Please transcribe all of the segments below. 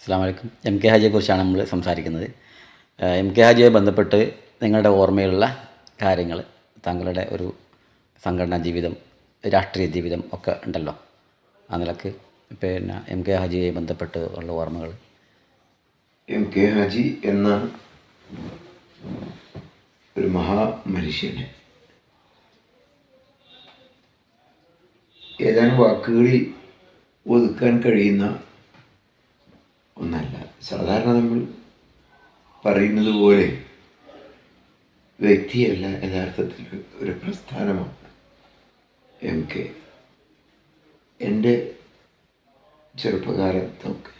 അസ്സാം M K ഹാജിയെക്കുറിച്ചാണ് നമ്മൾ സംസാരിക്കുന്നത്. എം കെ ഹാജിയെ ബന്ധപ്പെട്ട് നിങ്ങളുടെ ഓർമ്മയിലുള്ള കാര്യങ്ങൾ താങ്കളുടെ ഒരു സംഘടനാ ജീവിതം രാഷ്ട്രീയ ജീവിതം ഒക്കെ ഉണ്ടല്ലോ. ആ നിലയ്ക്ക് പിന്നെ എം കെ ഹാജിയെ ബന്ധപ്പെട്ട് ഉള്ള ഓർമ്മകൾ. എം കെ ഹാജി എന്ന ഒരു മഹാമനുഷ്യനെ ഏതാനും വാക്കുകളിൽ ഒതുക്കാൻ കഴിയുന്ന ഒന്നല്ല. സാധാരണ നമ്മൾ പറയുന്നത് പോലെ വ്യക്തിയല്ല യഥാർത്ഥത്തിൽ ഒരു പ്രസ്ഥാനമാണ്. M K. എന്റെ ചെറുപ്പകാലത്തൊക്കെ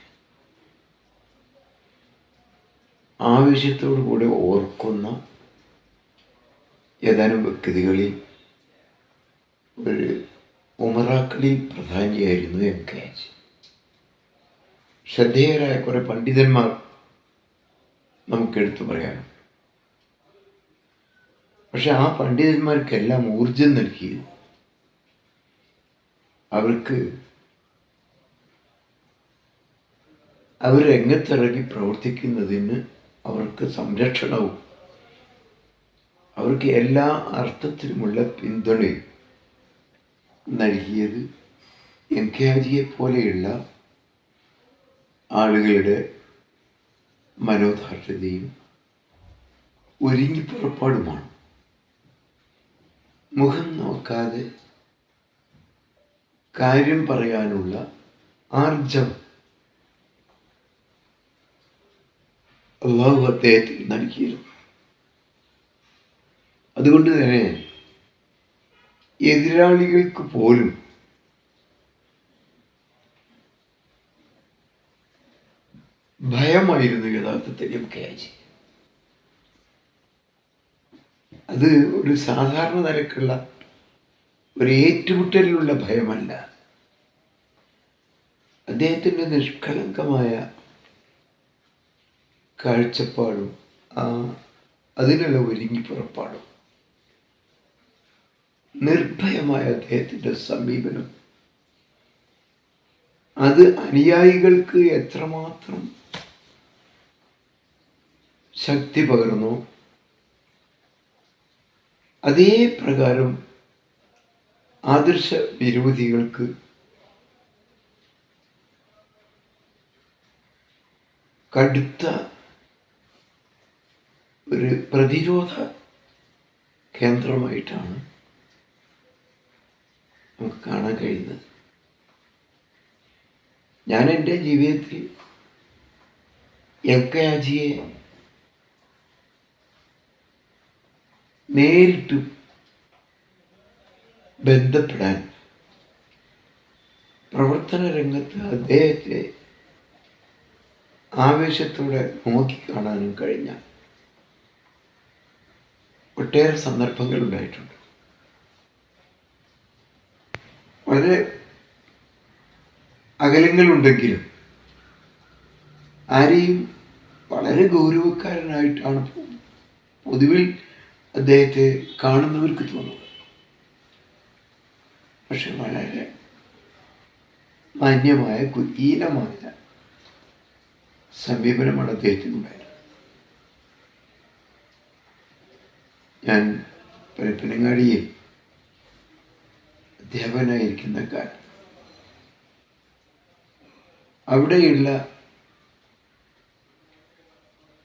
ആവശ്യത്തോടു കൂടി ഓർക്കുന്ന ഏതാനും വ്യക്തികളിൽ ഒരു ഉമറാക്കളിൽ പ്രധാനിയായിരുന്നു എം കെ എച്ച് ശ്രദ്ധേയരായ കുറെ പണ്ഡിതന്മാർ നമുക്കെടുത്തു പറയാം. പക്ഷെ ആ പണ്ഡിതന്മാർക്കെല്ലാം ഊർജം നൽകിയത് അവർക്ക് അവർ രംഗത്തിറങ്ങി പ്രവർത്തിക്കുന്നതിന് അവർക്ക് സംരക്ഷണവും അവർക്ക് എല്ലാ അർത്ഥത്തിലുമുള്ള പിന്തുണയും നൽകിയത് എം കെ ആജിയെ പോലെയുള്ള ആളുകളുടെ മനോധാർഢ്യതയും ഒരുങ്ങി പുറപ്പാടുമാണ്. മുഖം നോക്കാതെ കാര്യം പറയാനുള്ള ആർജം അള്ളാഹു അദ്ദേഹത്തിൽ നൽകിയിരുന്നു. അതുകൊണ്ട് തന്നെ എതിരാളികൾക്ക് പോലും ഭയമായിരുന്നു യഥാർത്ഥത്തിൽ എം കെ ആജി അത് ഒരു സാധാരണ നിലക്കുള്ള ഒരു ഏറ്റുമുട്ടലിലുള്ള ഭയമല്ല. അദ്ദേഹത്തിന്റെ നിഷ്കളങ്കമായ കാഴ്ചപ്പാടും ആ അതിനുള്ള ഒരുങ്ങി പുറപ്പാടും നിർഭയമായ അദ്ദേഹത്തിന്റെ സമീപനം. അത് അനുയായികൾക്ക് എത്രമാത്രം ശക്തി പകർന്നു അതേ പ്രകാരം ആദർശ വിരോധികൾക്ക് കടുത്ത ഒരു പ്രതിരോധ കേന്ദ്രമായിട്ടാണ് നമുക്ക് കാണാൻ കഴിയുന്നത്. ഞാൻ എന്റെ ജീവിതത്തിൽ എം കെ ആജിയെ നേരിട്ട് ബന്ധപ്പെടാൻ പ്രവർത്തന രംഗത്ത് അദ്ദേഹത്തെ ആവേശത്തോടെ നോക്കിക്കാണാനും കഴിഞ്ഞ ഒട്ടേറെ സന്ദർഭങ്ങൾ ഉണ്ടായിട്ടുണ്ട്. വളരെ അകലങ്ങളുണ്ടെങ്കിലും ആരെയും വളരെ ഗൗരവക്കാരനായിട്ടാണ് പൊതുവിൽ അദ്ദേഹത്തെ കാണുന്നവർക്ക് തോന്നുന്നത് പക്ഷെ വളരെ മാന്യമായ കുലീനമായ സമീപനമാണ് അദ്ദേഹത്തിനുണ്ടായിരുന്നത് ഞാൻ പരപ്പനങ്ങാടിയിൽ അധ്യാപകനായിരിക്കുന്ന കാലം അവിടെയുള്ള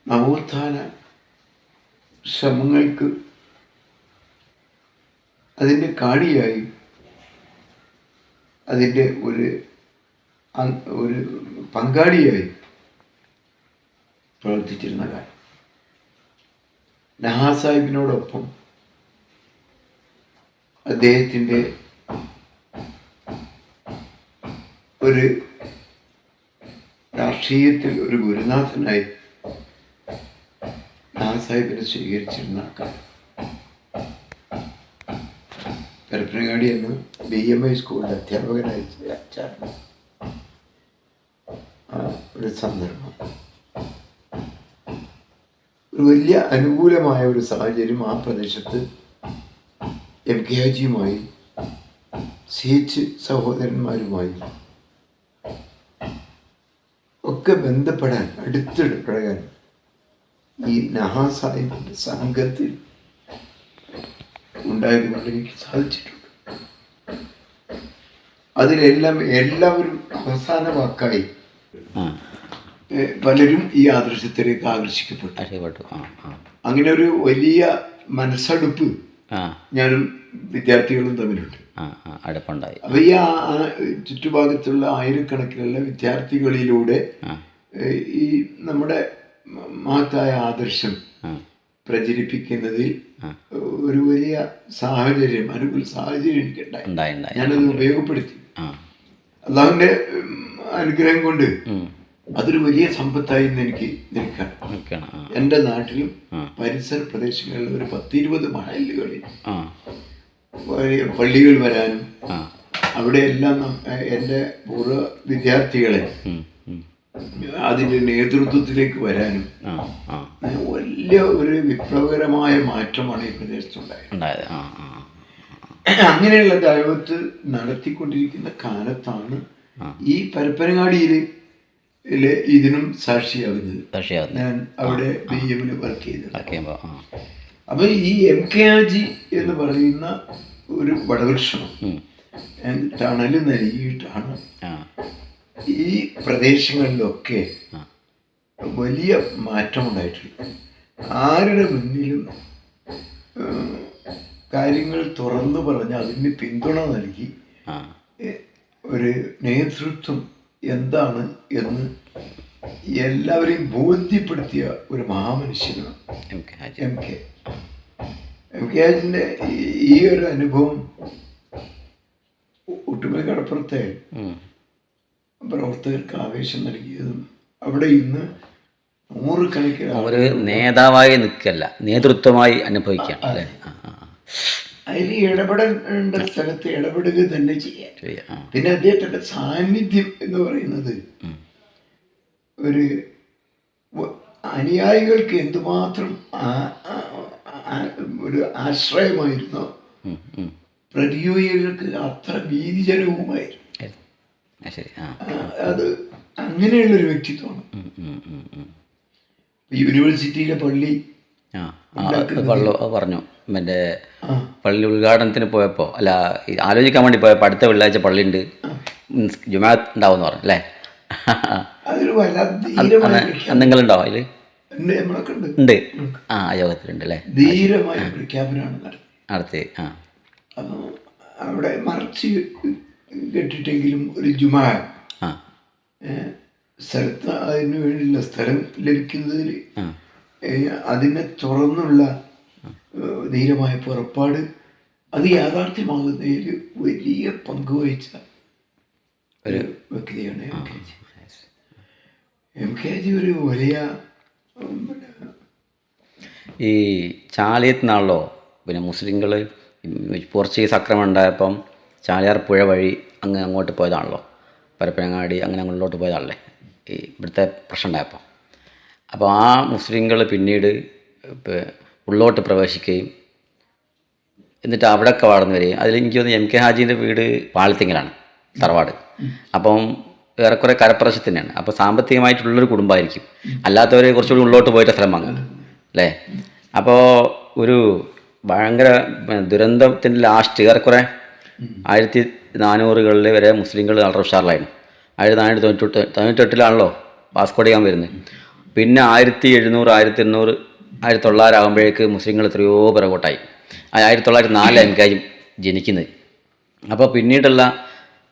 നവോത്ഥാന ശ്രമങ്ങൾക്ക് അതിന്റെ കാടിയായി അതിന്റെ ഒരു ഒരു പങ്കാളിയായി പ്രവർത്തിച്ചിരുന്ന കാലം. നഹാ സാഹിബിനോടൊപ്പം അദ്ദേഹത്തിന്റെ ഒരു രാഷ്ട്രീയത്തിൽ ഒരു ഗുരുനാഥനായി നഹാ സാഹിബിനെ സ്വീകരിച്ചിരുന്ന കാലം പരപ്പനങ്ങാടി എന്ന് ബി എം ഐ സ്കൂളിലെ അധ്യാപകനായി ചേർന്നു ഒരു സന്ദർഭം. ഒരു വലിയ അനുകൂലമായ ഒരു സാഹചര്യം ആ പ്രദേശത്ത് എം കെ ഹാജിയുമായി സി എച്ച് സഹോദരന്മാരുമായി ഒക്കെ ബന്ധപ്പെടാൻ അടുത്തിടപഴകാൻ ഈ നഹാസാഹിബിന്റെ സംഘത്തിൽ ഉണ്ടായതുകൊണ്ട് എനിക്ക് സാധിച്ചിട്ടുണ്ട്. അതിലെല്ലാം എല്ലാവരും അവസാന വാക്കായി പലരും ഈ ആദർശത്തിലേക്ക് ആകർഷിക്കപ്പെട്ടു. അങ്ങനെ ഒരു വലിയ മനസ്സടുപ്പ് ഞാനും വിദ്യാർത്ഥികളും തമ്മിലുണ്ട്. അടുപ്പുണ്ടായി അപ്പൊ ഈ ചുറ്റുഭാഗത്തുള്ള ആയിരക്കണക്കിനുള്ള വിദ്യാർത്ഥികളിലൂടെ ഈ നമ്മുടെ മഹത്തായ ആദർശം പ്രചരിപ്പിക്കുന്നതിൽ ഒരു വലിയ സാഹചര്യം അനുകൂല സാഹചര്യം എനിക്കുണ്ടായി. ഞാനത് ഉപയോഗപ്പെടുത്തി. അള്ളാഹുവിന്റെ അനുഗ്രഹം കൊണ്ട് അതൊരു വലിയ സമ്പത്തായി എനിക്ക് നിൽക്കാം എന്റെ എന്റെ നാട്ടിലും. പരിസര പ്രദേശങ്ങളിലും ഒരു പത്തിരുപത് മഹലുകളിൽ പള്ളികൾ വരാനും അവിടെയെല്ലാം എന്റെ പൂർവ വിദ്യാർത്ഥികളെ. അതിന്റെ നേതൃത്വത്തിലേക്ക് വരാനും വലിയ ഒരു വിപ്ലവകരമായ മാറ്റമാണ് ഈ പ്രദേശത്തുണ്ടായത്. അങ്ങനെയുള്ള ദൈവത്ത് നടത്തിക്കൊണ്ടിരിക്കുന്ന കാലത്താണ് ഈ പരപ്പനങ്ങാടിയിൽ ഇതിനും സാക്ഷിയാകുന്നത്. ഞാൻ അവിടെ ബി എമ്മിൽ വർക്ക് ചെയ്തത്. അപ്പൊ ഈ എം കെ ആജി എന്ന് പറയുന്ന ഒരു വടവൃക്ഷം. തണൽ നൽകിയിട്ടാണ് ഈ പ്രദേശങ്ങളിലൊക്കെ വലിയ മാറ്റമുണ്ടായിട്ടുണ്ട്. ആരുടെ മുന്നിലും കാര്യങ്ങൾ തുറന്നു പറഞ്ഞ് അതിന് പിന്തുണ നൽകി ഒരു നേതൃത്വം എന്താണ് എന്ന് എല്ലാവരെയും ബോധ്യപ്പെടുത്തിയ ഒരു മഹാമനുഷ്യനാണ് എം കെ എം കെ. ഹാജിന്റെ ആജിന്റെ ഈ ഒരു അനുഭവം ഒട്ടുമിക്ക കടപ്പുറത്തെ. പ്രവർത്തകർക്ക് ആവേശം നൽകിയതും അവിടെ ഇന്ന് നൂറുകണക്കിന് അവർ ഒരു നേതാവായി നിൽക്കല്ല നേതൃത്വമായി അനുഭവിക്കാം അല്ലേ. അതിൽ ഇടപെടേണ്ട സ്ഥലത്ത് ഇടപെടുക തന്നെ ചെയ്യാം പിന്നെ അദ്ദേഹത്തിന്റെ സാന്നിധ്യം എന്ന് പറയുന്നത് ഒരു അനുയായികൾക്ക് എന്തുമാത്രം ഒരു ആശ്രയമായിരുന്നോ. പ്രതിയോഗികൾക്ക് അത്ര ഭീതിജനവുമായിരുന്നു ശരി. അത് അങ്ങനെയുള്ളൊരു വ്യക്തിത്വമാണ്. യൂണിവേഴ്സിറ്റിയിലെ പള്ളി പറഞ്ഞു. മറ്റേ പള്ളി ഉദ്ഘാടനത്തിന് പോയപ്പോൾ അല്ല ആലോചിക്കാൻ വേണ്ടി പോയപ്പോൾ അടുത്ത വെള്ളിയാഴ്ച പള്ളി ഉണ്ട് ജുമാത്ത് ഉണ്ടാവും പറഞ്ഞു അല്ലേ? നിങ്ങളുണ്ടോ അതിൽ ഉണ്ട് ആ യോഗത്തിലുണ്ട് അല്ലേ? ധീരമായ പ്രഖ്യാപനമാണ് നടത്തി ആ. അവിടെ മറച്ച് കെട്ടിട്ടെങ്കിലും ഒരു ജുമാ. സ്ഥലത്ത് അതിന് വേണ്ടിയുള്ള സ്ഥലം ലഭിക്കുന്നതിൽ അതിനെ തുറന്നുള്ള ധീരമായ പുറപ്പാട് അത് യാഥാർത്ഥ്യമാകുന്നതിൽ വലിയ പങ്ക് വഹിച്ച ഒരു വ്യക്തിയാണ് M K G. M K G ഒരു വലിയ ഈ ചാലിയത്ത് നിന്നാണല്ലോ പിന്നെ മുസ്ലിങ്ങൾ പോർച്ചുഗീസ് ആക്രമണം ഉണ്ടായപ്പം ചാലിയാർ പുഴ വഴി അങ്ങ് അങ്ങോട്ട് പോയതാണല്ലോ. പരപ്പനങ്ങാടി അങ്ങനെ അങ്ങോട്ട് പോയതാണല്ലേ. ഈ ഇവിടുത്തെ പ്രശ്നം ഉണ്ടായപ്പോൾ അപ്പോൾ ആ മുസ്ലിങ്ങൾ പിന്നീട് ഉള്ളോട്ട് പ്രവേശിക്കുകയും എന്നിട്ട് അവിടെയൊക്കെ വളർന്നു വരികയും. അതിൽ എനിക്ക് തോന്നുന്നു എം കെ ഹാജീന്റെ വീട് പാളത്തിങ്ങലാണ് തറവാട്. അപ്പം ഏറെക്കുറെ കരപ്രദേശത്ത് തന്നെയാണ്. അപ്പോൾ സാമ്പത്തികമായിട്ടുള്ളൊരു കുടുംബമായിരിക്കും. അല്ലാത്തവർ കുറച്ചുകൂടി ഉള്ളോട്ട് പോയിട്ട് സ്ഥലം വാങ്ങുന്നത് അല്ലേ? അപ്പോൾ ഒരു ഭയങ്കര ദുരന്തത്തിന്റെ ലാസ്റ്റ് ഏറെക്കുറെ ആയിരത്തി നാനൂറുകളിൽ വരെ മുസ്ലിങ്ങൾ വളരെ ഉഷാറിലായിരുന്നു. ആയിരത്തി നാനൂറ്റി തൊണ്ണൂറ്റി തൊണ്ണൂറ്റെട്ടിലാണല്ലോ വാസ്കോഡിയാൻ വരുന്നത്. പിന്നെ ആയിരത്തി എഴുന്നൂറ് ആയിരത്തി എണ്ണൂറ് ആയിരത്തി തൊള്ളായിരം ആകുമ്പോഴേക്ക് മുസ്ലിങ്ങൾ എത്രയോ പിറകോട്ടായി. ആയിരത്തി തൊള്ളായിരത്തി നാലിൽ എനിക്കായും ജനിക്കുന്നത്. അപ്പോൾ പിന്നീടുള്ള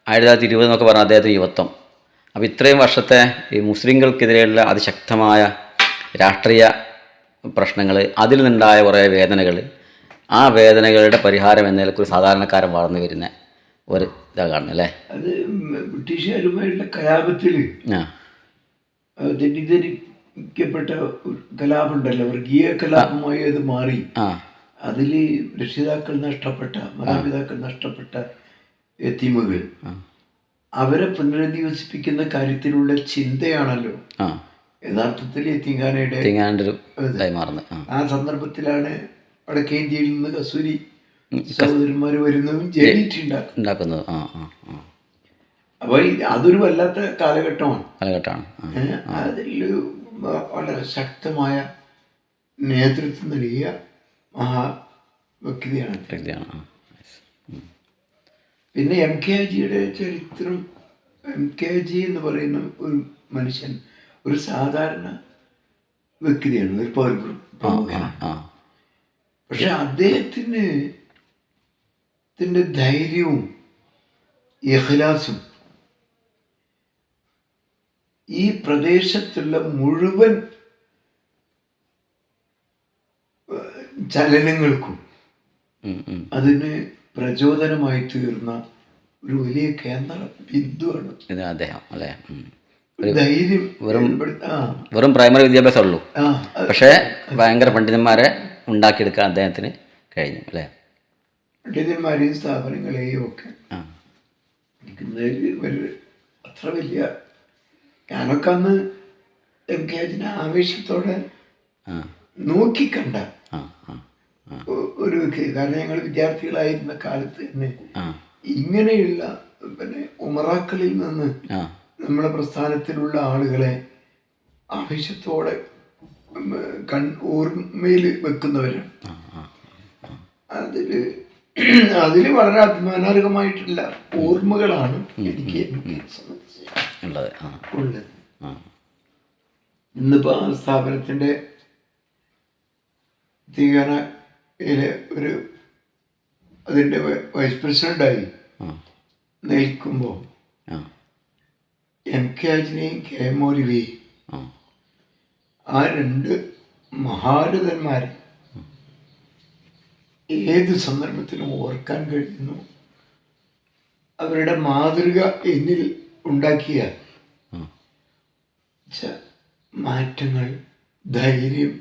ആയിരത്തി തൊള്ളായിരത്തി ഇരുപത് എന്നൊക്കെ പറഞ്ഞാൽ അദ്ദേഹത്തിന് യുവത്വം അപ്പോൾ ഇത്രയും വർഷത്തെ ഈ മുസ്ലിങ്ങൾക്കെതിരെയുള്ള അതിശക്തമായ രാഷ്ട്രീയ പ്രശ്നങ്ങൾ അതിൽ നിന്നുണ്ടായ കുറേ വേദനകൾ ആ വേദനകളുടെ പരിഹാരം എന്നതിലേക്ക് ഒരു സാധാരണക്കാരൻ വളർന്നു വരുന്ന ഒരു ഇതാ കാണുന്നത് അല്ലേ? അത് ബ്രിട്ടീഷുകാരുമായുള്ള കലാപത്തിൽ തെറ്റിദ്ധരിക്കപ്പെട്ട കലാപുണ്ടല്ലോ കലാപമുണ്ടല്ലോ വർഗീയ കലാപമായി അത് മാറി. അതിൽ രക്ഷിതാക്കൾ നഷ്ടപ്പെട്ട മാതാപിതാക്കൾ നഷ്ടപ്പെട്ട എത്തിമകൾ അവരെ പുനരധിവസിപ്പിക്കുന്ന കാര്യത്തിലുള്ള ചിന്തയാണല്ലോ യഥാർത്ഥത്തിൽ എത്തിങ്ങാനയുടെ ആ സന്ദർഭത്തിലാണ് വടക്കേ ഇന്ത്യയിൽ നിന്ന് കസൂരി സഹോദരന്മാർ വരുന്നതും ഉണ്ടാക്കും ഉണ്ടാക്കുന്നത്. ആ ആ ആ. അപ്പോൾ അതൊരു വല്ലാത്ത കാലഘട്ടമാണ്. കാലഘട്ടമാണ്. അതിൽ വളരെ ശക്തമായ നേതൃത്വം നൽകിയ മഹാ വ്യക്തിയാണ്. പിന്നെ എം കെ ജിയുടെ ചരിത്രം എം കെ ജി എന്ന് പറയുന്ന ഒരു മനുഷ്യൻ ഒരു സാധാരണ വ്യക്തിയാണ് ഒരു പൗരപ്രമുഖ പക്ഷെ അദ്ദേഹത്തിന് ത്തിന്റെ ധൈര്യവും ഇഖ്ലാസും ഈ പ്രദേശത്തുള്ള മുഴുവൻ ചലനങ്ങൾക്കും. അതിന് പ്രചോദനമായി തീർന്ന ഒരു വലിയ കേന്ദ്ര ബിന്ദുവാണ് അദ്ദേഹം അല്ലേ. ധൈര്യം വെറും പ്രൈമറി വിദ്യാഭ്യാസമുള്ളൂ പക്ഷേ ഭയങ്കര പണ്ഡിതന്മാരെ ഉണ്ടാക്കിയെടുക്കാൻ അദ്ദേഹത്തിന് കഴിഞ്ഞു അല്ലേ? പണ്ഡിതന്മാരെയും സ്ഥാപനങ്ങളെയും ഒക്കെ ഒരു അത്ര വലിയ ഞാനൊക്കെ അന്ന് എം കെ എച്ചിനെ ആവേശത്തോടെ നോക്കിക്കണ്ട ഒരു കാരണം ഞങ്ങൾ വിദ്യാർത്ഥികളായിരുന്ന കാലത്ത് തന്നെ ഇങ്ങനെയുള്ള പിന്നെ ഉമറാക്കളിൽ നിന്ന് നമ്മുടെ പ്രസ്ഥാനത്തിലുള്ള ആളുകളെ ആവേശത്തോടെ കൺ ഓർമ്മയിൽ വെക്കുന്നവരാണ് അതിൽ അതിൽ വളരെ അഭിമാനാർഹമായിട്ടുള്ള ഓർമ്മകളാണ് എനിക്ക് ഉള്ളത്. ആ. ഇന്നിപ്പോ ആ സ്ഥാപനത്തിന്റെ തീകനയിലെ ഒരു അതിന്റെ വൈസ് പ്രസിഡന്റായി ആ. നിൽക്കുമ്പോൾ എം കെ അജിനെയും കെ മൗലവിയെയും ആ രണ്ട് മഹാരഥന്മാരെ ഏത് സന്ദർഭത്തിലും ഓർക്കാൻ കഴിയുന്നു. അവരുടെ മാതൃക എന്നിൽ ഉണ്ടാക്കിയ മാറ്റങ്ങൾ ധൈര്യം.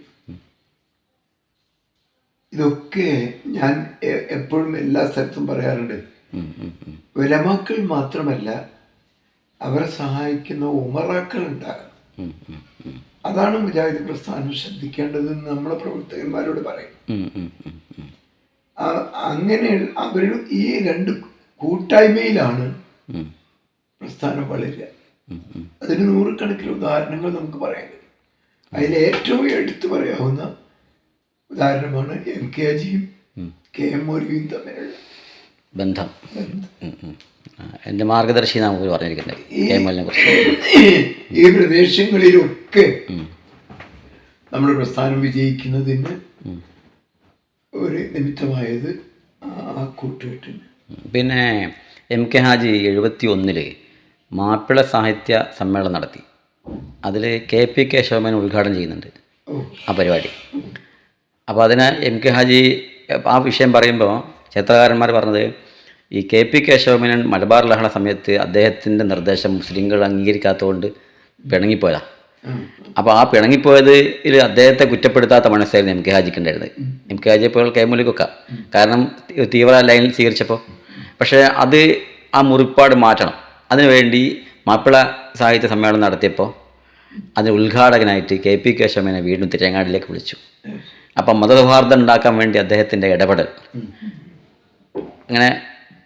ഇതൊക്കെ ഞാൻ എപ്പോഴും എല്ലാ സ്ഥലത്തും പറയാറുണ്ട്. വിലമാക്കൾ മാത്രമല്ല അവരെ സഹായിക്കുന്ന ഉമറാക്കൾ ഉണ്ടാകണം ഉം, ഉം, ഉം. അതാണ് മുജാഹിദ് പ്രസ്ഥാനം ശ്രദ്ധിക്കേണ്ടതെന്ന് നമ്മളെ പ്രവർത്തകന്മാരോട് പറയും. അങ്ങനെ അവർ ഈ രണ്ട് കൂട്ടായ്മയിലാണ് പ്രസ്ഥാനം വളരുക. അതിന് നൂറുകണക്കിന് ഉദാഹരണങ്ങൾ നമുക്ക് പറയാൻ കഴിയും. അതിൽ ഏറ്റവും എടുത്തു പറയാവുന്ന ഉദാഹരണമാണ് എം കെ അജിയും കെ എം മൗലവിയും തമ്മിലുള്ള ബന്ധം. എന്റെ മാർഗദർശി നമുക്ക് പറഞ്ഞിരിക്കുന്നത്. കുറിച്ച്. ഈ പ്രദേശങ്ങളിലൊക്കെ നമ്മുടെ പ്രസ്ഥാനം വിജയിക്കുന്നതിന് ഒരു നിമിത്തമായത് ആ കൂട്ടുകെട്ടിന്. പിന്നെ എം കെ ഹാജി എഴുപത്തി ഒന്നിൽ മാപ്പിള സാഹിത്യ സമ്മേളനം നടത്തി. അതിൽ കെ പി കേശവമേൻ ഉദ്ഘാടനം ചെയ്യുന്നുണ്ട് ആ പരിപാടി. അപ്പോൾ അതിന് എം കെ ഹാജി ആ വിഷയം പറയുമ്പോൾ ചിത്രകാരന്മാർ പറഞ്ഞത് ഈ കെ പി കേശവമേനൻ മലബാർ ലഹള സമയത്ത് അദ്ദേഹത്തിന്റെ നിർദ്ദേശം മുസ്ലിങ്ങൾ അംഗീകരിക്കാത്തതുകൊണ്ട് പിണങ്ങിപ്പോയതാണ് ആ. അപ്പോൾ ആ പിണങ്ങിപ്പോയത് ഇതിൽ അദ്ദേഹത്തെ കുറ്റപ്പെടുത്താത്ത മനസ്സായിരുന്നു എം കെ ഹാജിക്ക് ഉണ്ടായിരുന്നത് എം കെ ഹാജി ഇപ്പോൾ കെ മുലിക്കൊക്കെ കാരണം തീവ്ര ലൈനിൽ സ്വീകരിച്ചപ്പോൾ പക്ഷേ അത് ആ മുറിപ്പാട് മാറ്റണം. അതിനുവേണ്ടി മാപ്പിള സാഹിത്യ സമ്മേളനം നടത്തിയപ്പോൾ അതിന് ഉദ്ഘാടകനായിട്ട് കെ പി കേശവനെ വീണ്ടും തിരങ്ങാടിലേക്ക് വിളിച്ചു. അപ്പം മതസൗഹാർദ്ദം ഉണ്ടാക്കാൻ വേണ്ടി അദ്ദേഹത്തിന്റെ ഇടപെടൽ. അങ്ങനെ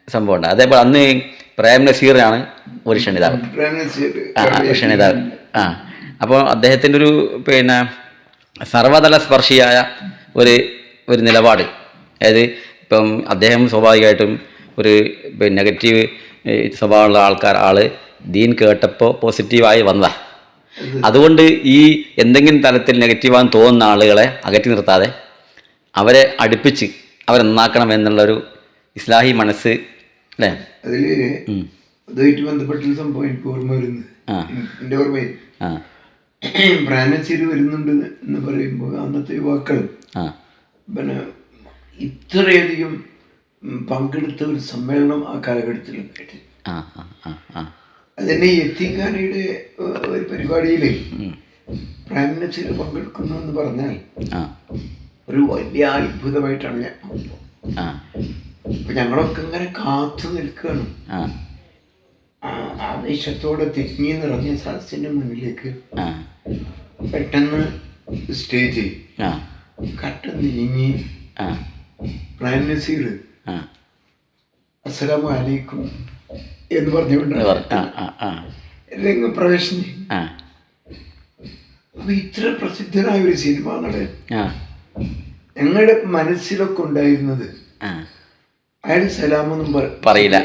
സംഭവമുണ്ട്. അതേപോലെ അന്ന് പ്രേം നസീറാണ് ഒരു ക്ഷണിതാവ്. ആ ക്ഷണിതാവ്. ആ അപ്പോൾ അദ്ദേഹത്തിന്റെ ഒരു പിന്നെ സർവതല സ്പർശിയായ ഒരു ഒരു നിലപാട്. അതായത് ഇപ്പം അദ്ദേഹം സ്വാഭാവികമായിട്ടും ഒരു നെഗറ്റീവ് സ്വഭാവമുള്ള ആൾക്കാർ ആൾ ദീൻ കേട്ടപ്പോൾ പോസിറ്റീവായി വന്നതാ. അതുകൊണ്ട് ഈ എന്തെങ്കിലും തരത്തിൽ നെഗറ്റീവാന്ന് തോന്നുന്ന ആളുകളെ അകറ്റി നിർത്താതെ അവരെ അടുപ്പിച്ച് അവരെ നന്നാക്കണം എന്നുള്ളൊരു ഇസ്ലാഹി മനസ്സ് അല്ലേ? അതിൽ ഉം. അതുമായിട്ട് ബന്ധപ്പെട്ട സംഭവം എനിക്ക് ഓർമ്മ വരുന്നത്. എന്റെ ഓർമ്മയിൽ. ആ. പ്രാനച്ചേരി വരുന്നുണ്ട് എന്ന് പറയുമ്പോൾ അന്നത്തെ യുവാക്കൾ പിന്നെ ഇത്രയധികം പങ്കെടുത്ത ഒരു സമ്മേളനം ആ കാലഘട്ടത്തിൽ ഉണ്ടായിട്ടില്ല അതിനെ എത്തിക്കാനയുടെ ഒരു പരിപാടിയിൽ ഉം. പങ്കെടുക്കുന്നു എന്ന് പറഞ്ഞാൽ ഒരു വലിയ അത്ഭുതമായിട്ടാണ് ഞാൻ അപ്പൊ ഞങ്ങളൊക്കെ ഇങ്ങനെ കാത്തു നിൽക്കുകയാണ്. ആവേശത്തോടെ തിരിഞ്ഞു നിറഞ്ഞ സദസ്സിന്റെ മുന്നിലേക്ക് പെട്ടെന്ന് സ്റ്റേജ് കട്ട നീങ്ങി ആ. പ്രൈം നസീർ ആ. അസ്സലാമു അലൈക്കും എന്ന് എന്ന് പറഞ്ഞുകൊണ്ടാണ് പറഞ്ഞു ആ ആ ആ. രംഗപ്രവേശം ആ. അപ്പൊ ഇത്ര പ്രസിദ്ധനായ ഒരു സിനിമ നടൻ ഞങ്ങളുടെ മനസ്സിലൊക്കെ ഉണ്ടായിരുന്നത് ആ. അയാൾ സലാമൊന്നും പറയില്ല.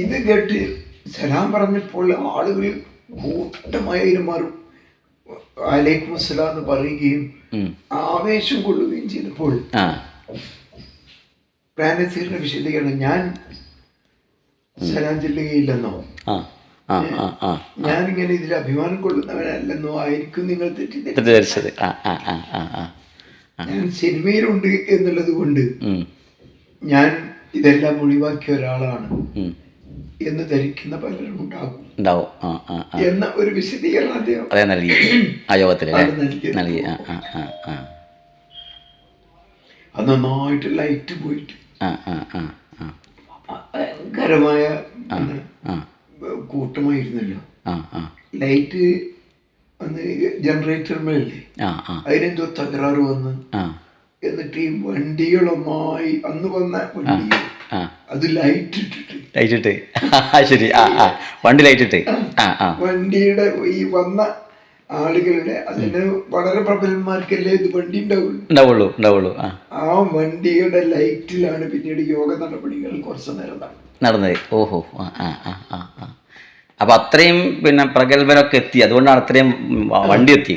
ഇത് കേട്ട് സലാം പറഞ്ഞപ്പോൾ ആളുകൾ കൂട്ടമായി മാറും. അലൈക്കും അസ്സലാം എന്ന് പറയുകയും ആവേശം കൊള്ളുകയും ചെയ്തപ്പോൾ പ്രാനസീറിനെ വിശദീകരണം ഞാൻ സലാം ചെല്ലുകയില്ലെന്നോ? ഞാനിങ്ങനെ ഇതിൽ അഭിമാനം കൊള്ളുന്നവനല്ലെന്നോ ആയിരിക്കും നിങ്ങൾ തെറ്റിദ്ധരിച്ചത്. ഞാൻ സിനിമയിലുണ്ട് എന്നുള്ളത് കൊണ്ട് ഞാൻ ഇതെല്ലാം ഒഴിവാക്കിയ ഒരാളാണ്. എന്ന് ധരിക്കുന്ന പലരും ഉണ്ടാകും. ഉണ്ടാവും. എന്ന ഒരു വിശദീകരണം അദ്ദേഹം നൽകി. ആ യോഗത്തിൽ അത് നൽകി. നന്നായിട്ട് ലൈറ്റ് പോയിട്ട് ഭയങ്കരമായ കൂട്ടമായിരുന്നല്ലോ. ആ ആ. ലൈറ്റ് ആ അതിനെന്തോ തകരാറ് വന്ന്. എന്നിട്ട് ഈ വണ്ടികളൊന്നായി അന്ന് വന്ന വണ്ടി അത് ലൈറ്റ് ഇട്ടിട്ട്. ലൈറ്റ് ഇട്ട്. ശരി. ആ ആ. വണ്ടി ലൈറ്റ് ഇട്ട്. വണ്ടിയുടെ ഈ വന്ന ആളുകളുടെ അതിന് വളരെ പ്രബലന്മാർക്കല്ലേ ഇത് വണ്ടി ഉണ്ടാവുള്ളൂ? ഉണ്ടാവുള്ളൂ ആ. വണ്ടിയുടെ ലൈറ്റിലാണ് പിന്നീട് യോഗ നടപടികൾ കുറച്ച് നേരം നടന്നത്. ഓഹോ. ആ ആ ആ ആ. ആ അപ്പം അത്രയും പിന്നെ പ്രഗത്ഭരൊക്കെ എത്തി. അതുകൊണ്ടാണ് അത്രയും വണ്ടി എത്തി.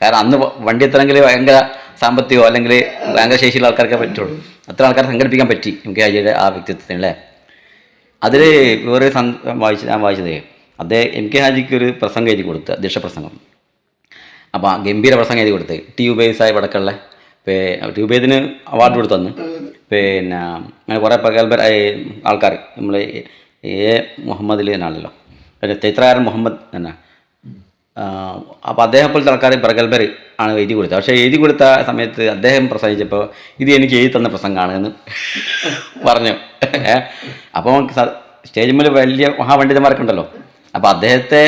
കാരണം അന്ന് വണ്ടി എത്തണമെങ്കിൽ ഭയങ്കര സാമ്പത്തികമോ അല്ലെങ്കിൽ ഭയങ്കര ശേഷിയുള്ള ആൾക്കാർക്കേ പറ്റുള്ളൂ. അത്ര ആൾക്കാരെ സംഘടിപ്പിക്കാൻ പറ്റി എം കെ അജയുടെ ആ വ്യക്തിത്വത്തിന് അല്ലേ? അതിൽ വേറെ വായിച്ച് ഞാൻ വായിച്ചത് അദ്ദേഹം എം കെ ഹാജിക്ക് ഒരു പ്രസംഗം എഴുതി കൊടുത്ത് അധ്യക്ഷ പ്രസംഗം. അപ്പോൾ ആ ഗംഭീര പ്രസംഗം എഴുതി കൊടുത്ത് ടി ഉബൈസായ വടക്കുള്ള ടി ഉബൈദിന് അവാർഡ് കൊടുത്തു തന്നു. പിന്നെ അങ്ങനെ കുറേ പ്രഗത്ഭ ആൾക്കാർ നമ്മൾ എ മുഹമ്മദിൽ തന്നെയാണല്ലോ പിന്നെ ചൈത്രകാരൻ മുഹമ്മദ് തന്നെ അപ്പോൾ അദ്ദേഹം പോലത്തെ ആൾക്കാർ പ്രഗത്ഭർ ആണ് എഴുതി കൊടുത്തത്. പക്ഷേ എഴുതി കൊടുത്ത സമയത്ത് അദ്ദേഹം പ്രസംഗിച്ചപ്പോൾ ഇത് എനിക്ക് എഴുതി തന്ന പ്രസംഗമാണ് എന്ന് പറഞ്ഞു. അപ്പോൾ സ്റ്റേജ് മുതൽ വലിയ മഹാപണ്ഡിതന്മാരൊക്കെ ഉണ്ടല്ലോ അപ്പോൾ അദ്ദേഹത്തെ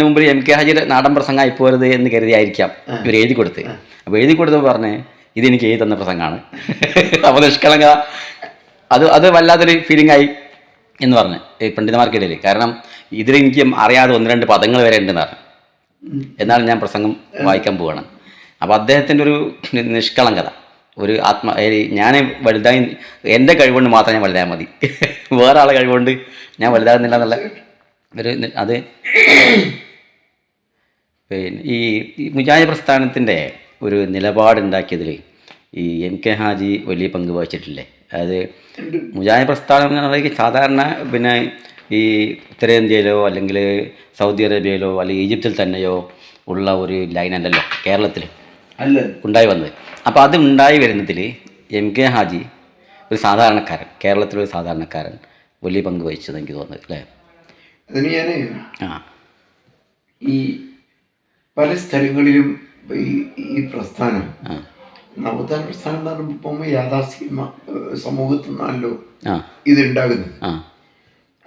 മുമ്പിൽ എം കെ ഹാജിയുടെ നാടൻ പ്രസംഗമായി പോരുത് എന്ന് കരുതിയായിരിക്കാം ഇവർ എഴുതി കൊടുത്ത് അപ്പോൾ എഴുതി കൊടുത്തപ്പോൾ പറഞ്ഞ് ഇതെനിക്ക് എഴുതി തന്ന പ്രസംഗമാണ്. അപ്പോൾ നിഷ്കളങ്ക അത് അത് വല്ലാത്തൊരു ഫീലിംഗ് ആയി. എന്ന് പറഞ്ഞ് പണ്ഡിതന്മാർക്കിടയിൽ കാരണം ഇതിൽ എനിക്ക് അറിയാതെ ഒന്ന് രണ്ട് പദങ്ങൾ വരെ ഉണ്ടെന്ന് പറഞ്ഞു. എന്നാൽ ഞാൻ പ്രസംഗം വായിക്കാൻ പോവുകയാണ് അപ്പോൾ അദ്ദേഹത്തിന്റെ ഒരു നിഷ്കളങ്കത ഒരു ആത്മ ഞാൻ വലുതായി എന്റെ കഴിവുകൊണ്ട് മാത്രം ഞാൻ വലുതായാൽ മതി. വേറെ ആളെ കഴിവുകൊണ്ട് ഞാൻ വലുതാകുന്നില്ല എന്നുള്ള ഒരു അത് പിന്നെ ഈ മുജാഹിദ് പ്രസ്ഥാനത്തിന്റെ ഒരു നിലപാടുണ്ടാക്കിയതിൽ ഈ എം കെ ഹാജി വലിയ പങ്ക് വഹിച്ചിട്ടില്ലേ? അതായത് മുജാഹിദ് പ്രസ്ഥാനം എന്ന് പറയുന്നത് സാധാരണ പിന്നെ ഈ ഉത്തരേന്ത്യയിലോ അല്ലെങ്കിൽ സൗദി അറേബ്യയിലോ അല്ലെങ്കിൽ ഈജിപ്തിൽ തന്നെയോ ഉള്ള ഒരു ലൈനല്ലല്ലോ കേരളത്തിൽ അല്ല. ഉണ്ടായി വന്നത്. അപ്പോൾ അത് ഉണ്ടായി വരുന്നതിൽ എം കെ ഹാജി ഒരു സാധാരണക്കാരൻ കേരളത്തിലൊരു സാധാരണക്കാരൻ വലിയ പങ്ക് വഹിച്ചത് എനിക്ക് തോന്നുന്നത് അല്ലേ? അതിന് ഞാൻ ആ. ഈ പല സ്ഥലങ്ങളിലും ഈ പ്രസ്ഥാനം നവോത്ഥാന പ്രസ്ഥാനം എന്ന് പറയുമ്പോൾ യാഥാസ്ഥിക സമൂഹത്തിൽ നിന്നാണല്ലോ ഇതുണ്ടാകുന്നത്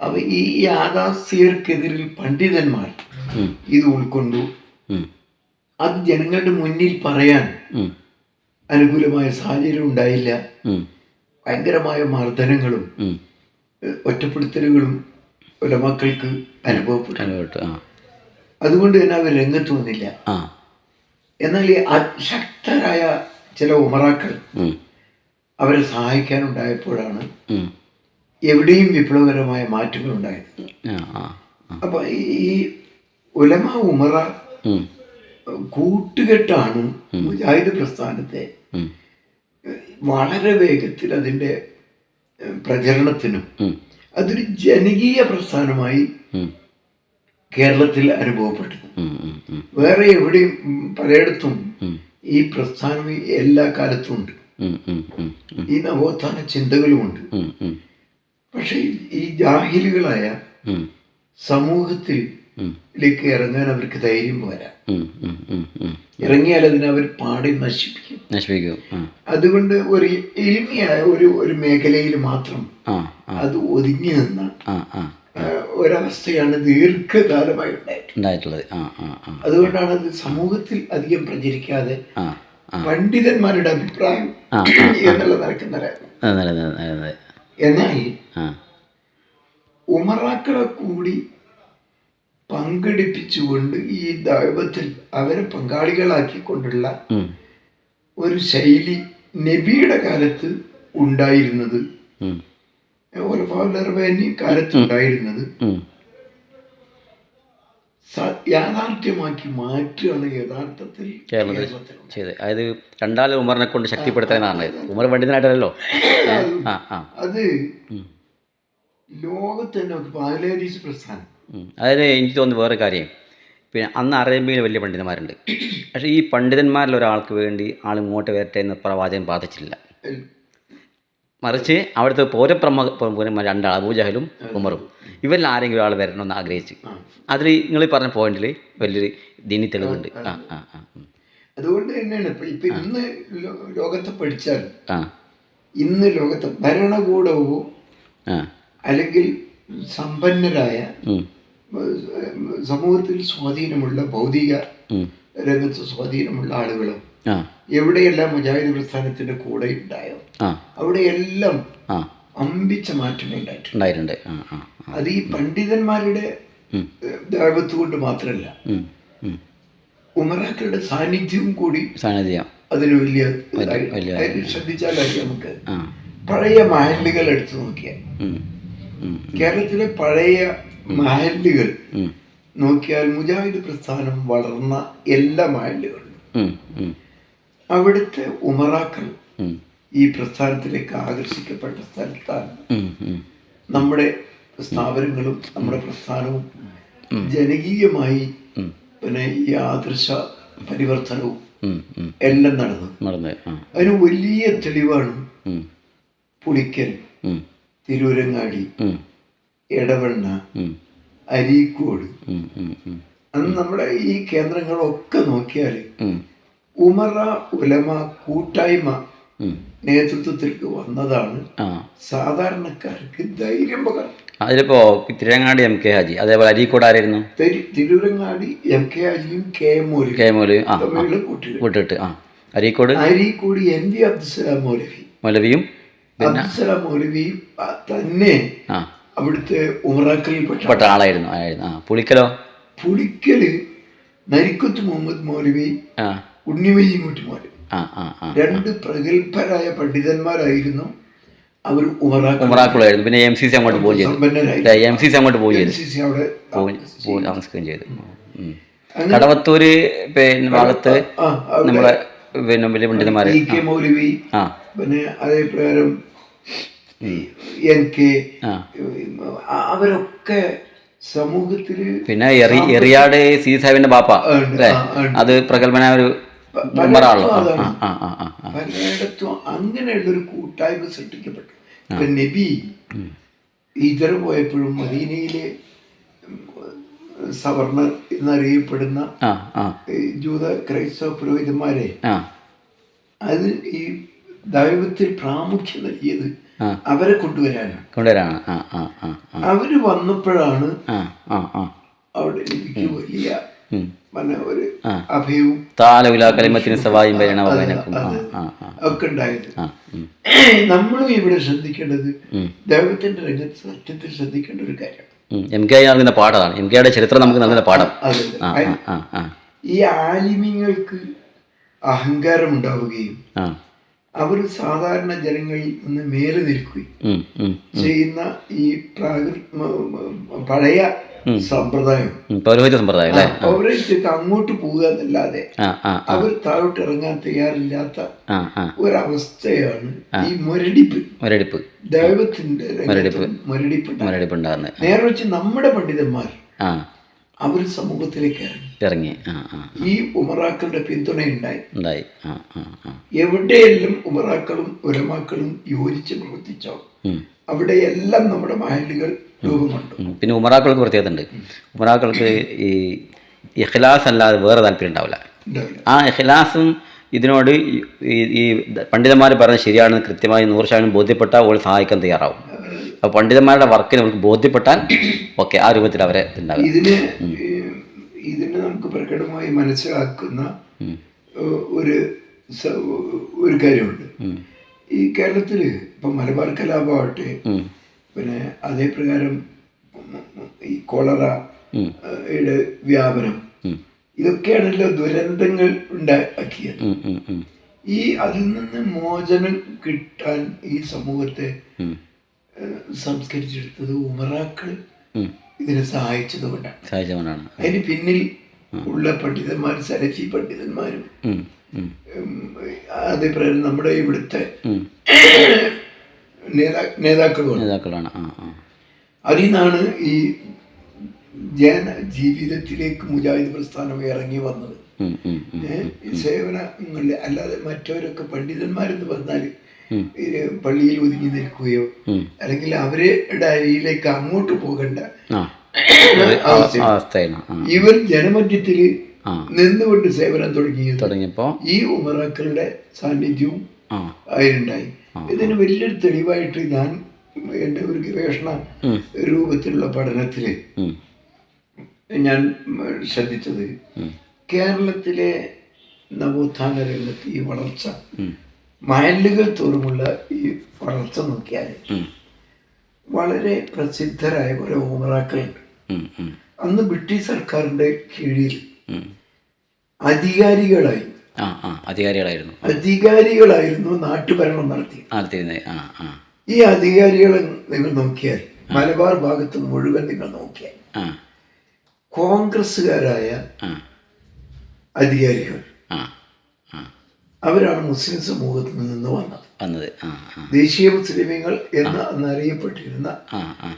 അപ്പൊ ഈ യാഥാസ്ഥികർക്കെതിരിൽ പണ്ഡിതന്മാർ ഇത് ഉൾക്കൊണ്ടു. അത് ജനങ്ങളുടെ മുന്നിൽ പറയാൻ അനുകൂലമായ സാഹചര്യം ഉണ്ടായില്ല. ഭയങ്കരമായ മർദ്ദനങ്ങളും ഒറ്റപ്പെടുത്തലുകളും ഉലമാക്കൾക്ക് അനുഭവപ്പെട്ടു. അനുഭവപ്പെട്ടു അതുകൊണ്ട് തന്നെ അവർ രംഗത്ത് വന്നില്ല. എന്നാൽ ഈ ശക്തരായ ചില ഉമറാക്കൾ അവരെ സഹായിക്കാനുണ്ടായപ്പോഴാണ് എവിടെയും വിപ്ലവകരമായ മാറ്റങ്ങൾ ഉണ്ടായത്. അപ്പൊ ഈ ഉലമ ഉമറ കൂട്ടുകെട്ടാണ് മുജാഹിദ് പ്രസ്ഥാനത്തെ വളരെ വേഗത്തിൽ അതിന്റെ പ്രചരണത്തിനും അതൊരു ജനകീയ പ്രസ്ഥാനമായി കേരളത്തിൽ അനുഭവപ്പെട്ടത്. വേറെ എവിടെയും പലയിടത്തും ഈ പ്രസ്ഥാനം എല്ലാ കാലത്തും ഉണ്ട്. ഈ നവോത്ഥാന ചിന്തകളുമുണ്ട്. പക്ഷെ ഈ- ജാഹിലുകളായ സമൂഹത്തിൽ ലേക്ക് ഇറങ്ങാൻ അവർക്ക് ധൈര്യം പോരാ. ഇറങ്ങിയാൽ അതിനെ അവർ പാടി നശിപ്പിക്കും. നശിപ്പിക്കും. അതുകൊണ്ട് ഒരു എളിമയായ ഒരു ഒരു മേഖലയിൽ മാത്രം അത് ഒതുങ്ങി നിന്ന ആ ആ ആ, ഒരവസ്ഥയാണ് ദീർഘകാലമായി ഉണ്ടായിട്ടുള്ളത്. അതുകൊണ്ടാണ് അത് സമൂഹത്തിൽ അധികം പ്രചരിക്കാതെ പണ്ഡിതന്മാരുടെ അഭിപ്രായം എന്നുള്ള നല്ലത് എന്നാൽ ഉമറാക്കളെ കൂടി പങ്കെടുപ്പിച്ചുകൊണ്ട് ഈ ദൈവത്തിൽ അവരെ പങ്കാളികളാക്കിക്കൊണ്ടുള്ള കൊണ്ടുള്ള ഒരു ശൈലി നബിയുടെ കാലത്ത് ഉണ്ടായിരുന്നത് ഉം, ഒലഫാലർബാനി കാലത്ത് ഉണ്ടായിരുന്നത് ഉം. സ- യാഥാർത്ഥ്യമാക്കി മാറ്റുകയാണ് യഥാർത്ഥത്തിൽ കേരളത്തിൽ കേരളത്തിൽ ചെയ്ത് അതായത് രണ്ടാൾ ഉമറിനെ കൊണ്ട് ശക്തിപ്പെടുത്താനാണ് ഉമർ പണ്ഡിതനായിട്ടല്ലോ അത് ഉം, ലോകത്ത് തന്നെ പാലേരീസ് പ്രസ്ഥാനം. അതായത് എനിക്ക് തോന്നുന്നു വേറെ കാര്യം. പിന്നെ അന്ന് അറേബ്യയിൽ വലിയ പണ്ഡിതന്മാരുണ്ട്. പക്ഷേ ഈ പണ്ഡിതന്മാരിൽ ഒരാൾക്ക് വേണ്ടി ആൾ ഇങ്ങോട്ട് വരട്ടെ എന്ന് പ്രവാചകൻ ബാധിച്ചില്ല. മറിച്ച് അവിടുത്തെ പോരപ്രമുഖ രണ്ടാൾ അബൂജഹലും ഉമറും. ഇവരിൽ ആരെങ്കിലും ആൾ വരണമെന്ന് ആഗ്രഹിച്ച്. അതിൽ നിങ്ങൾ പറഞ്ഞ പോയിന്റിൽ വലിയൊരു ദീനി തെളിവുണ്ട്. ആ ആ ആ അതുകൊണ്ട് തന്നെയാണ് ഇപ്പൊ ഇപ്പൊ ഇന്ന് ലോകത്തെ പഠിച്ചാൽ ആ. ഇന്ന് ലോകത്തെ ഭരണകൂടവും അല്ലെങ്കിൽ സമ്പന്നരായ സമൂഹത്തിൽ സ്വാധീനമുള്ള ഭൗതിക. രംഗത്ത് സ്വാധീനമുള്ള ആളുകളും ആ. എവിടെയെല്ലാം മുജാഹിദ് പ്രസ്ഥാനത്തിന്റെ കൂടെ ഉണ്ടായോ? അവിടെയെല്ലാം അമ്പിച്ച മാറ്റങ്ങൾ ഉണ്ടായിട്ടുണ്ട്. അത് ഈ പണ്ഡിതന്മാരുടെ ദൈവത്ത് കൊണ്ട് മാത്രമല്ല. ഉമറാക്കളുടെ സാന്നിധ്യവും കൂടി സാന്നിധ്യം. അതിന് വലിയ ശ്രദ്ധിച്ചാലായി നമുക്ക്. പഴയ മഹല്ലുകൾ എടുത്തു നോക്കിയാൽ. കേരളത്തിലെ പഴയ മഹല്ലുകൾ നോക്കിയാൽ മുജാഹിദ് പ്രസ്ഥാനം വളർന്ന എല്ലാ മഹല്ലുകളിലും അവിടുത്തെ ഉമറാക്കൾ ഈ പ്രസ്ഥാനത്തിലേക്ക് ആകർഷിക്കപ്പെട്ട സ്ഥലത്താണ്. നമ്മുടെ സ്ഥാപനങ്ങളും നമ്മുടെ പ്രസ്ഥാനവും ജനകീയമായി പിന്നെ ഈ ആദർശ പരിവർത്തനവും. എല്ലാം നടന്നു. അതിന് വലിയ തെളിവാണ് പുളിക്കൽ തിരൂരങ്ങാടി എടവണ്ണ അരീക്കോട്. അന്ന് നമ്മുടെ ഈ കേന്ദ്രങ്ങളൊക്കെ നോക്കിയാൽ ഉമറ ഉലമ കൂട്ടായ്മ. നേതൃത്വത്തിലേക്ക് വന്നതാണ് സാധാരണക്കാർക്ക് ധൈര്യം പകർന്നു. അതിലിപ്പോ തിരുവങ്ങാടി എം കെ ഹാജി അതേപോലെ അരീക്കോട് ആരായിരുന്നു? തിരുവരങ്ങാടി എം കെ ഹാജിയും കെ എം മൗലവി കെ മോലി ആ ആ. Areekode? Areekode N V Abdussalam Moulavi. മൊലവിയും Abdussalam മൗലവിയും തന്നെ അവിടുത്തെ ഉമറാക്കലിൽപ്പെട്ട പെട്ട ആളായിരുന്നു ആയിരുന്നു ആ പുളിക്കലോ? പുളിക്കൽ നരിക്കുത്ത് മുഹമ്മദ് മൗലവി ആ ആ രണ്ട് പ്രഗത്ഭരായ പണ്ഡിതന്മാരായിരുന്നു അവർ ഉമറാക്കുളായിരുന്നു പിന്നെ എം സി സി അങ്ങോട്ട് പോവുകയും ചെയ്തു. എം സി സി അങ്ങോട്ട് പോവുകയും ചെയ്തു. അവിടെ താമസിക്കുകയും ചെയ്തു. കടവത്തൂര് പിന്നെ ഭാഗത്ത് നമ്മളെ പിന്നെ വലിയ പണ്ഡിതന്മാർ മൗലവി പിന്നെ അതേപ്രകാരം എൻ കെ അവരൊക്കെ സമൂഹത്തിൽ പിന്നെ എറി എറിയാട് സി സാഹിബിന്റെ ബാപ്പ അല്ലേ? അത് പ്രഗത്ഭനായ ഒരു പലയിടത്തും അങ്ങനെയുള്ളൊരു കൂട്ടായ്മ സൃഷ്ടിക്കപ്പെട്ടു. ഇപ്പൊ നബി ഇതര പോയപ്പോഴും മദീനയിലെ സവർണർ എന്നറിയപ്പെടുന്ന ജൂത ക്രൈസ്തവ പുരോഹിതന്മാരെ അത് ഈ ദൈവത്തിൽ പ്രാമുഖ്യം നൽകിയത് അവരെ കൊണ്ടുവരാനാണ്. കൊണ്ടുവരാണ് അവർ വന്നപ്പോഴാണ് അവിടെ എനിക്ക് വലിയ. പിന്നെ ഒരു. അഭയവും താലവിലാക്കലിമത്തിന് സവായും വരണം വകനക്കും ആ ആ ആ. ഒക്കെ ഉണ്ടായത്. നമ്മളും ഇവിടെ ശ്രദ്ധിക്കേണ്ടത്. ദൈവത്തിന്റെ രംഗത്ത് സത്യത്തിൽ ശ്രദ്ധിക്കേണ്ട ഒരു കാര്യമാണ് പാഠമാണ് എം കെ നൽകുന്ന പാഠമാണ്. എം കെയുടെ ചരിത്രം നമുക്ക് നൽകുന്ന പാഠം. ഈ ആലിമ്യങ്ങൾക്ക് അഹങ്കാരം ഉണ്ടാവുകയും അവർ സാധാരണ ജനങ്ങളിൽ നിന്ന് മേലെ നിൽക്കുകയും ചെയ്യുന്ന ഈ പ്രാകൃ പഴയ സമ്പ്രദായം. പൗരോഹിത്യ സമ്പ്രദായം അങ്ങോട്ട് പോവുക എന്നല്ലാതെ അവർ താഴോട്ട് ഇറങ്ങാൻ തയ്യാറില്ലാത്ത ഒരവസ്ഥയാണ് ഈ മുരടിപ്പ്. മുരടിപ്പ്. ദൈവത്തിന്റെ മുരടിപ്പ്. മുരടിപ്പ് മുരടിപ്പ് ഉണ്ടാകുന്നത് നേരെ വെച്ച് നമ്മുടെ പണ്ഡിതന്മാർ അവർ സമൂഹത്തിലേക്ക് ഇറങ്ങി. ഇറങ്ങി. ഈ ഉമറാക്കളുടെ പിന്തുണയുണ്ടായി ഉണ്ടായി. എവിടെയെല്ലാം ഉമറാക്കളും ഉലമാക്കളും യോജിച്ച് പ്രവർത്തിച്ചോ. അവിടെയെല്ലാം നമ്മുടെ മഹലുകൾ രൂപമുണ്ട്. പിന്നെ ഉമറാക്കൾക്ക് പ്രത്യേകത ഉണ്ട്. ഉമറാക്കൾക്ക് ഈ ഇഖ്ലാസ് അല്ലാതെ വേറെ താല്പര്യം ഉണ്ടാവില്ല. ആ ഇഖ്ലാസും ഇതിനോട് ഈ പണ്ഡിതന്മാർ പറഞ്ഞ ശരിയാണെന്ന് കൃത്യമായി നൂറ് ശതമാനം ബോധ്യപ്പെട്ടാൽ അവൾ സഹായിക്കാൻ തയ്യാറാവും. അപ്പോൾ പണ്ഡിതന്മാരുടെ വർക്കിന് അവർക്ക് ബോധ്യപ്പെട്ടാൽ ഓക്കെ ആ രൂപത്തിൽ അവരെ ഉണ്ടാകും ഇതിന് നമുക്ക് പ്രകടമായി മനസ്സിലാക്കുന്ന ഒരു ഒരു കാര്യമുണ്ട് ഈ കേരളത്തിൽ ഇപ്പം മലബാർ കലാപമാവട്ടെ പിന്നെ അതേപ്രകാരം ഈ കോളറ. യുടെ വ്യാപനം. ഇതൊക്കെയാണല്ലോ ദുരന്തങ്ങൾ ഉണ്ടാക്കിയത്. ഈ അതിൽ നിന്ന് മോചനം കിട്ടാൻ ഈ സമൂഹത്തെ സംസ്കരിച്ചെടുത്തത് ഉമറാക്കൾ. ഇതിനെ സഹായിച്ചത് കൊണ്ടാണ് സഹജമാണ് അതിന് പിന്നിൽ ഉള്ള പണ്ഡിതന്മാർ സരസി പണ്ഡിതന്മാരും അതേപോലെ നമ്മുടെ ഇവിടുത്തെ നേതാക്കളും നേതാ നേതാക്കളുമാണ് നേതാക്കളാണ്. അതിൽ നിന്നാണ് ഈ ജന ജീവിതത്തിലേക്ക് മുജാഹിദ് പ്രസ്ഥാനം ഇറങ്ങി വന്നത്. സേവനങ്ങളിൽ അല്ലാതെ മറ്റവരൊക്കെ പണ്ഡിതന്മാരെന്ന് പറഞ്ഞാൽ പള്ളിയിൽ ഒതുങ്ങി നിൽക്കുകയോ അല്ലെങ്കിൽ അവരുടെ അരിയിലേക്ക് അങ്ങോട്ട് പോകണ്ട. ഇവർ ജനമധ്യത്തിൽ നിന്നുകൊണ്ട് സേവനം തുടങ്ങി തുടങ്ങിയപ്പോ? ഈ ഉമറാക്കളുടെ സാന്നിധ്യവും അതിലുണ്ടായി ഇതിന് വലിയൊരു തെളിവായിട്ട് ഞാൻ എന്റെ ഒരു ഗവേഷണ രൂപത്തിലുള്ള പഠനത്തിൽ ഞാൻ ശ്രദ്ധിച്ചത് കേരളത്തിലെ നവോത്ഥാന രംഗത്ത് ഈ വളർച്ച മയലുകൾ തോറുമുള്ള ഈ വളർച്ച നോക്കിയാൽ വളരെ പ്രസിദ്ധരായ കുറെ. ഉം. അന്ന് ബ്രിട്ടീഷ് സർക്കാരിന്റെ കീഴിൽ. അധികാരികളായി അധികാരികളായിരുന്നു. അധികാരികളായിരുന്നു നാട്ടുഭരണം നടത്തി. ഈ അധികാരികളെ നിങ്ങൾ നോക്കിയാൽ മലബാർ ഭാഗത്ത് മുഴുവൻ നിങ്ങൾ നോക്കിയാൽ കോൺഗ്രസ്സുകാരായ അധികാരികൾ അവരാണ് മുസ്ലിം സമൂഹത്തിൽ നിന്ന് വന്നത്. വന്നത്. ദേശീയ മുസ്ലിമീങ്ങൾ എന്ന് അന്ന് അറിയപ്പെട്ടിരുന്ന ആ ആ.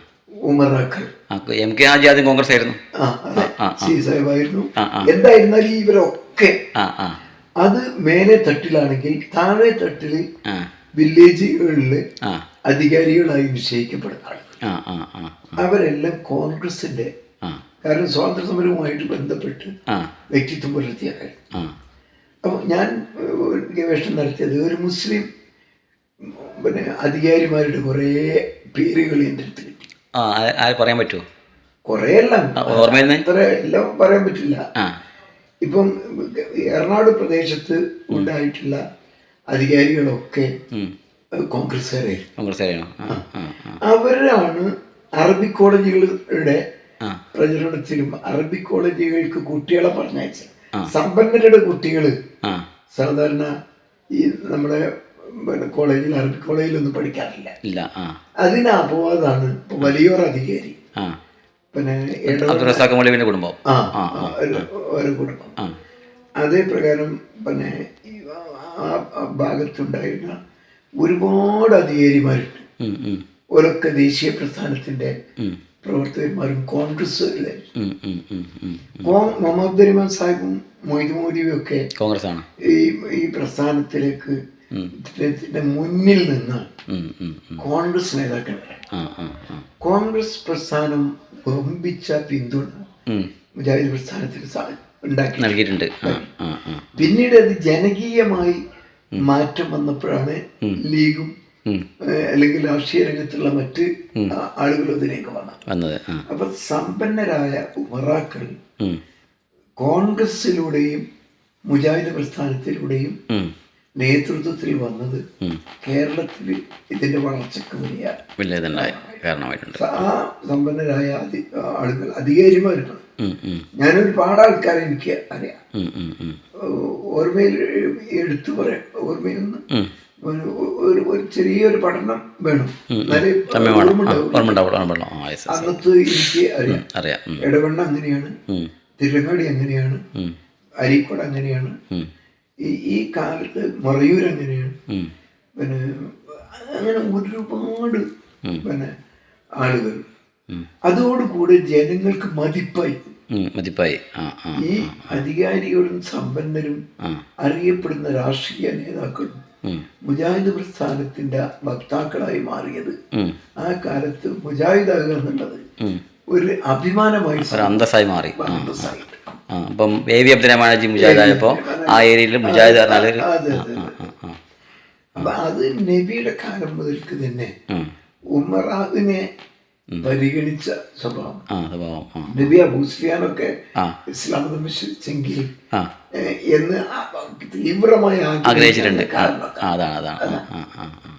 ഉമറാക്കൾ എം കെ ആജി ആദ്യം കോൺഗ്രസ് ആയിരുന്നു സി സാഹിബായിരുന്നു. എന്തായിരുന്നാലും ഇവരൊക്കെ അത് മേലെ തട്ടിലാണെങ്കിൽ താഴെ തട്ടിൽ വില്ലേജുകളിൽ വില്ലേജുകളിൽ അധികാരികളായി നിശ്ചയിക്കപ്പെടുന്ന ആളുകൾ. അവരെല്ലാം കോൺഗ്രസിന്റെ കാരണം സ്വാതന്ത്ര്യ സമരവുമായിട്ട് ബന്ധപ്പെട്ട് വ്യക്തിത്വം പുലർത്തിയ ആ. അപ്പോൾ ഞാൻ ഗവേഷണം നടത്തിയത് ഒരു മുസ്ലിം പിന്നെ അധികാരിമാരുടെ കുറേ പേരുകൾ എന്റെ അടുത്ത് കിട്ടി. ആ പറയാൻ പറ്റുമോ കുറേ എല്ലാം അത്ര എല്ലാം പറയാൻ പറ്റില്ല. ഇപ്പം എറണാട് പ്രദേശത്ത് ഉണ്ടായിട്ടുള്ള അധികാരികളൊക്കെ കോൺഗ്രസ്സുകാരായിരുന്നു. അവരാണ് അറബിക് കോളേജുകളുടെ പ്രചരണത്തിലും അറബിക് കോളേജുകൾക്ക് കുട്ടികളെ പറഞ്ഞയച്ചത്. സമ്പന്നരുടെ കുട്ടികൾ സാധാരണ ഈ നമ്മുടെ പിന്നെ കോളേജിൽ അറബിക് കോളേജിലൊന്നും പഠിക്കാറില്ല. ഇല്ല അതിന് അപവാദമാണ് വലിയൊരു അധികാരി. പിന്നെ കുടുംബം. ആ ഒരു കുടുംബം. അതേ പ്രകാരം പിന്നെ ആ ഭാഗത്തുണ്ടായിരുന്ന ഒരുപാട് അധികാരിമാരുണ്ട്. ഓരൊക്കെ ദേശീയ പ്രസ്ഥാനത്തിന്റെ പ്രവർത്തകന്മാരും കോൺഗ്രസ്സുകാരെ മുഹമ്മദ് ബരിമാൻ സാഹിബും മൊയ്ത് മോദിയും ഒക്കെ കോൺഗ്രസ് ആണ് ഈ ഈ പ്രസ്ഥാനത്തിലേക്ക് മുന്നിൽ നിന്ന്. കോൺഗ്രസ് നേതാക്കൾ. കോൺഗ്രസ് പ്രസ്ഥാനം വമ്പിച്ച പിന്തുണ. മുജാഹിദ് പ്രസ്ഥാനത്തിന് ഉണ്ടാക്കി. നൽകിയിട്ടുണ്ട്. പിന്നീട് അത് ജനകീയമായി മാറ്റം വന്നപ്പോഴാണ് ലീഗും അല്ലെങ്കിൽ രാഷ്ട്രീയ രംഗത്തുള്ള മറ്റ് ആളുകൾ ഇതിലേക്ക് വന്നത് അപ്പൊ സമ്പന്നരായ ഉമറാക്കൾ കോൺഗ്രസിലൂടെയും മുജാഹിദ് പ്രസ്ഥാനത്തിലൂടെയും നേതൃത്വത്തിൽ വന്നത്. കേരളത്തിൽ ഇതിന്റെ വളർച്ചക്ക് വലിയ കാരണമായിട്ടുണ്ട്. ആ സമ്പന്നരായ ആളുകൾ അധികാരിമാരാണ് ഞാനൊരു പാടാൾക്കാരെ എനിക്ക് അറിയാം. ഓർമ്മയിൽ എടുത്തു പറയാം. ഓർമ്മയിൽ നിന്ന്. ഒരു ഒരു ചെറിയൊരു പഠനം വേണം. അന്നത്തെ എനിക്ക് അറിയാം. ഇടവണ്ണ അങ്ങനെയാണ്. തിരുവങ്ങാടി അങ്ങനെയാണ്. അരീക്കോട് അങ്ങനെയാണ്. ഈ കാലത്ത് മറയൂർ അങ്ങനെയാണ്. പിന്നെ അങ്ങനെ ഒരുപാട് പിന്നെ ആളുകൾ. അതോടുകൂടെ ജനങ്ങൾക്ക് മതിപ്പായി. മതിപ്പായി. ഈ അധികാരികളും സമ്പന്നരും അറിയപ്പെടുന്ന രാഷ്ട്രീയ നേതാക്കളും മുജാഹിദ് പ്രസ്ഥാനത്തിന്റെ വക്താക്കളായി മാറിയത് ആ കാലത്ത് മുജാഹിദാകുക എന്നുള്ളത് ഒരു അഭിമാനമായി അന്തസ്സായി മാറി. അപ്പം എ വി അബ്ദുറഹ്മാനജി മുജാഹിദായപ്പോൾ ആ ഏരിയയിൽ മുജാഹിദ് പറഞ്ഞാൽ ഒരു- അതെ അപ്പൊ നബിയുടെ കാലം മുതൽക്ക് തന്നെ ഉമറാദിനെ പരിഗണിച്ച സ്വഭാവം. നബി. ഇസ്ലാം വിശ്വസിച്ചെങ്കിൽ എന്ന് തീവ്രമായി ആഗ്രഹിച്ചിട്ടുണ്ട്. അതാണ്